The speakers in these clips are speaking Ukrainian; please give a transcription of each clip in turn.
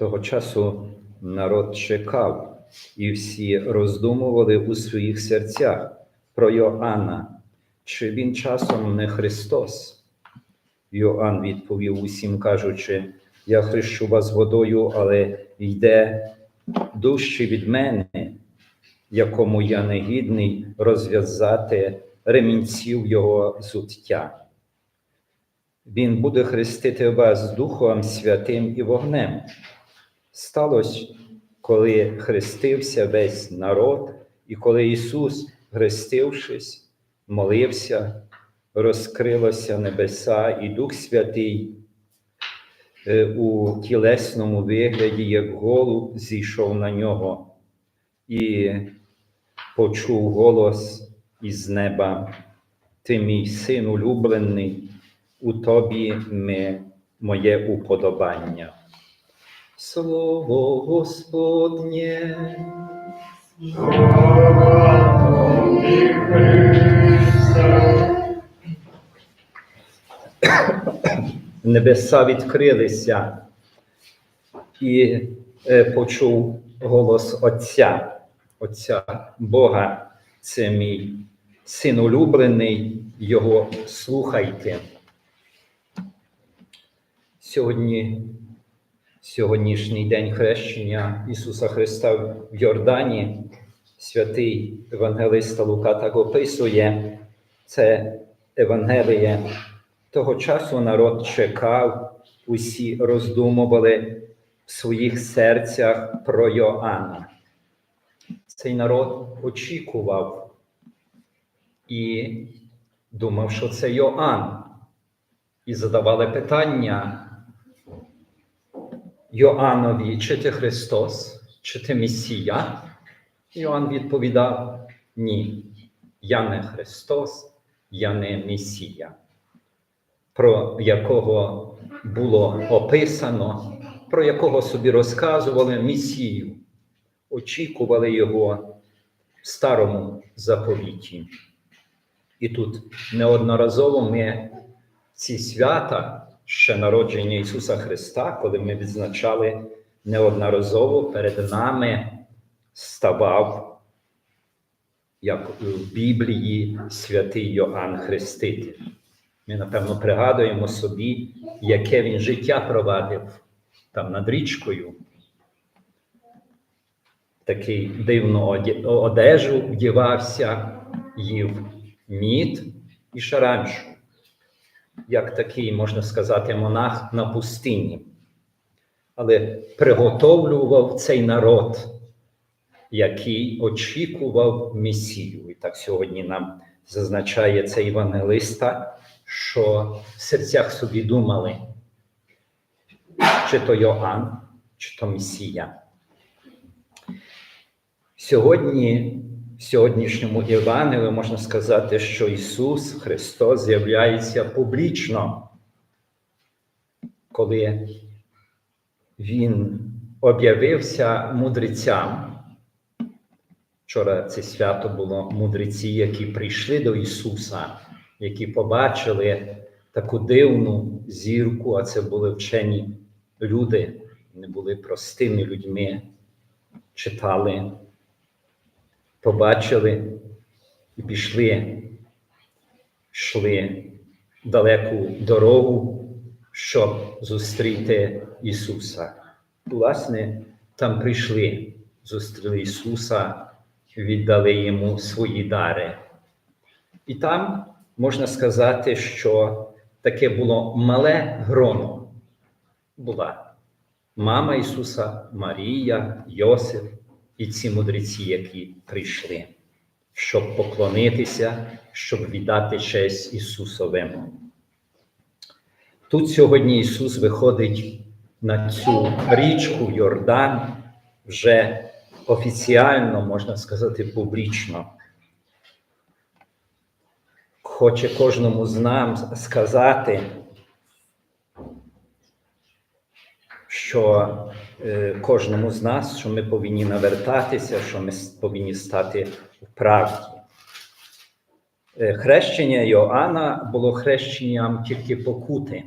Того часу народ чекав, і всі роздумували у своїх серцях про Йоанна, чи він часом не Христос. Йоанн відповів усім, кажучи: Я хрещу вас водою, але йде дужче від мене, якому я не гідний розв'язати ремінців його зуття. Він буде хрестити вас Духом Святим і вогнем. Сталося, коли хрестився весь народ, і коли Ісус, хрестившись, молився, розкрилося небеса, і Дух Святий е, у тілесному вигляді, як голуб, зійшов на нього і почув голос із неба. Ти мій син улюблений, у тобі ми, моє уподобання. Слово Господнє. Небеса відкрилися і е, почув голос Отця, Отця Бога, це мій син улюблений, його слухайте. Сьогодні, сьогоднішній день хрещення Ісуса Христа в Йордані, святий Евангелиста Лука так описує це Евангеліє. Того часу народ чекав, усі роздумували в своїх серцях про Йоанна. Цей народ очікував і думав, що це Йоанн. І задавали питання Йоаннові, чи ти Христос, чи ти Месія? Йоанн відповідав: Ні, я не Христос, я не Месія, про якого було описано, про якого собі розказували Месію, очікували його в старому заповіті. І тут неодноразово ми ці свята ще народження Ісуса Христа, коли ми відзначали неодноразово перед нами ставав, як в Біблії, святий Йоанн Хреститель. Ми, напевно, пригадуємо собі, яке він життя провадив там над річкою. Такий дивну одежу вдівався, їв мід і шаранчу як такий, можна сказати, монах на пустині, але приготовлював цей народ, який очікував Месію. І так сьогодні нам зазначає цей євангелиста, що в серцях собі думали, чи то Йоанн, чи то Месія. Сьогодні сьогоднішньому Євангелії можна сказати, що Ісус Христос з'являється публічно, коли Він об'явився мудрецям. Вчора це свято було мудреці, які прийшли до Ісуса, які побачили таку дивну зірку, а це були вчені люди, вони були простими людьми, читали побачили і пішли, йшли далеку дорогу, щоб зустріти Ісуса. Власне, там прийшли, зустріли Ісуса, віддали Йому свої дари. І там можна сказати, що таке було мале гроно. Була мама Ісуса, Марія, Йосиф і ці мудреці, які прийшли, щоб поклонитися, щоб віддати честь Ісусовому. Тут сьогодні Ісус виходить на цю річку Йордан вже офіціально, можна сказати, публічно. Хоче кожному з нам сказати, що кожному з нас, що ми повинні навертатися, що ми повинні стати в правді. Е, Хрещення Йоанна було хрещенням тільки покути.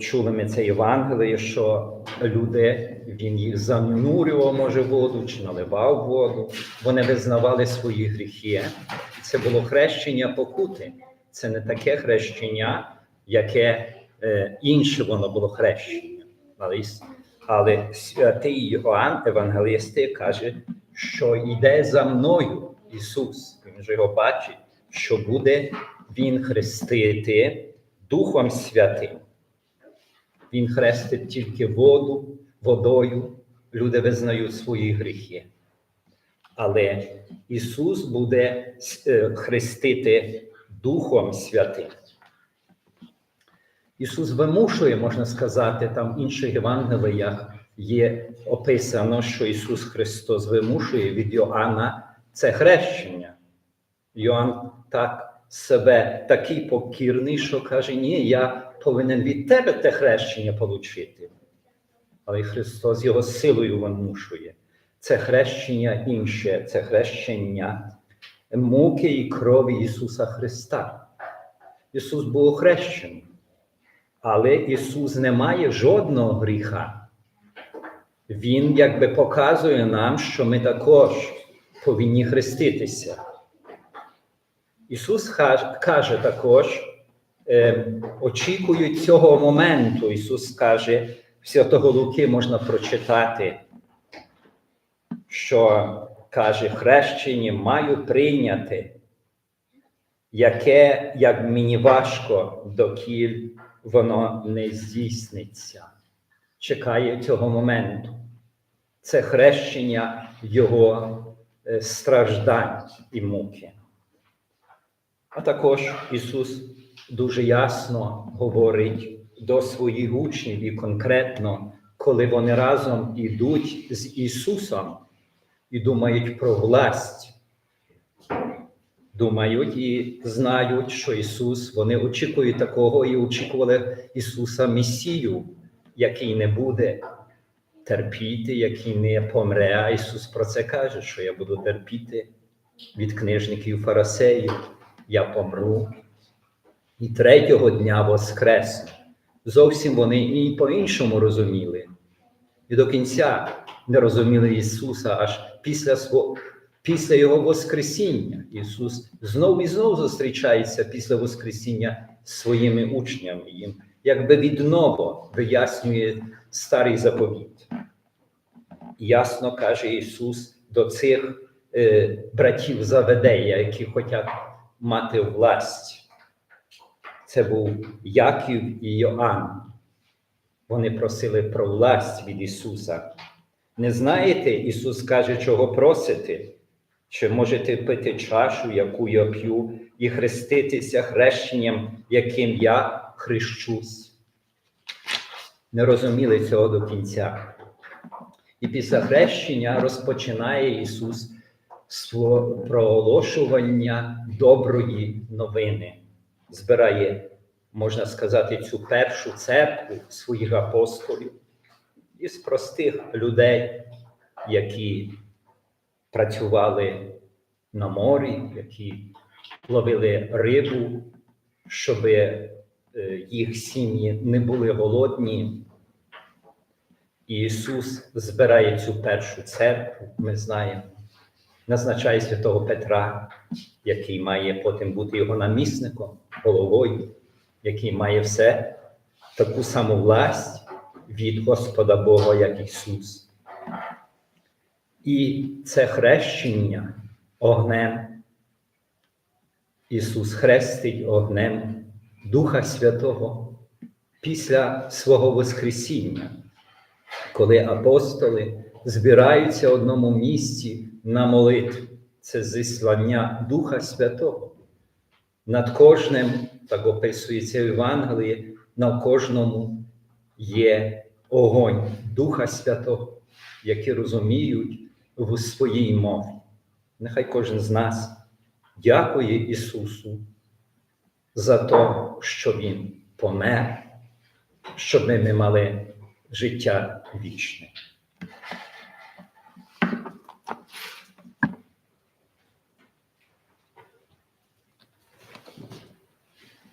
Чули ми це Євангеліє, що люди, він їх занурював, може, воду чи наливав воду. Вони визнавали свої гріхи. Це було хрещення покути. Це не таке хрещення, яке е, інше воно було хрещення. Але, святий Йоанн, евангеліст, каже, що йде за мною Ісус. Він же його бачить, що буде Він хрестити Духом Святим. Він хрестить тільки воду, водою. Люди визнають свої гріхи. Але Ісус буде е, хрестити Духом Святим. Ісус вимушує, можна сказати, там в інших Євангеліях є описано, що Ісус Христос вимушує від Йоанна це хрещення. Йоанн так себе такий покірний, що каже: Ні, я повинен від тебе те хрещення отримати. Але Христос його силою вимушує. Це хрещення інше, це хрещення муки і крові Ісуса Христа. Ісус був охрещений, але Ісус не має жодного гріха. Він якби показує нам, що ми також повинні хреститися. Ісус каже також, е, очікують цього моменту. Ісус каже, Святого Луки можна прочитати, що каже, хрещення маю прийняти, яке, як мені важко, докіль воно не здійсниться. Чекає цього моменту. Це хрещення Його е, страждань і муки. А також Ісус дуже ясно говорить до своїх учнів і конкретно, коли вони разом ідуть з Ісусом і думають про власть. Думають і знають, що Ісус, вони очікують такого і очікували Ісуса Месію, який не буде терпіти, який не помре. А Ісус про це каже, що я буду терпіти від книжників фарисеїв, я помру. І третього дня воскресну. Зовсім вони і по-іншому розуміли. І до кінця не розуміли Ісуса аж після свого. Після Його Воскресіння Ісус знову і знову зустрічається після Воскресіння своїми учнями. Їм якби відново вияснює старий заповіт. Ясно каже Ісус до цих е, братів Заведея, які хочуть мати власть. Це був Яків і Йоанн. Вони просили про власть від Ісуса. Не знаєте, Ісус каже, чого просите? Чи можете пити чашу, яку я п'ю, і хреститися хрещенням, яким я хрещусь? Не розуміли цього до кінця. І після хрещення розпочинає Ісус проголошування доброї новини, збирає, можна сказати, цю першу церкву своїх апостолів із простих людей, які працювали на морі, які ловили рибу, щоб їх сім'ї не були голодні. І Ісус збирає цю першу церкву, ми знаємо, назначає святого Петра, який має потім бути його намісником, головою, який має все таку саму власть від Господа Бога, як Ісус. І це хрещення огнем. Ісус хрестить огнем Духа Святого після свого Воскресіння, коли апостоли збираються в одному місці на молитву. Це зіслання Духа Святого. Над кожним, так описується в Євангелії, на кожному є огонь Духа Святого, які розуміють в своїй мові. Нехай кожен з нас дякує Ісусу за те, що Він помер, щоб ми мали життя вічне.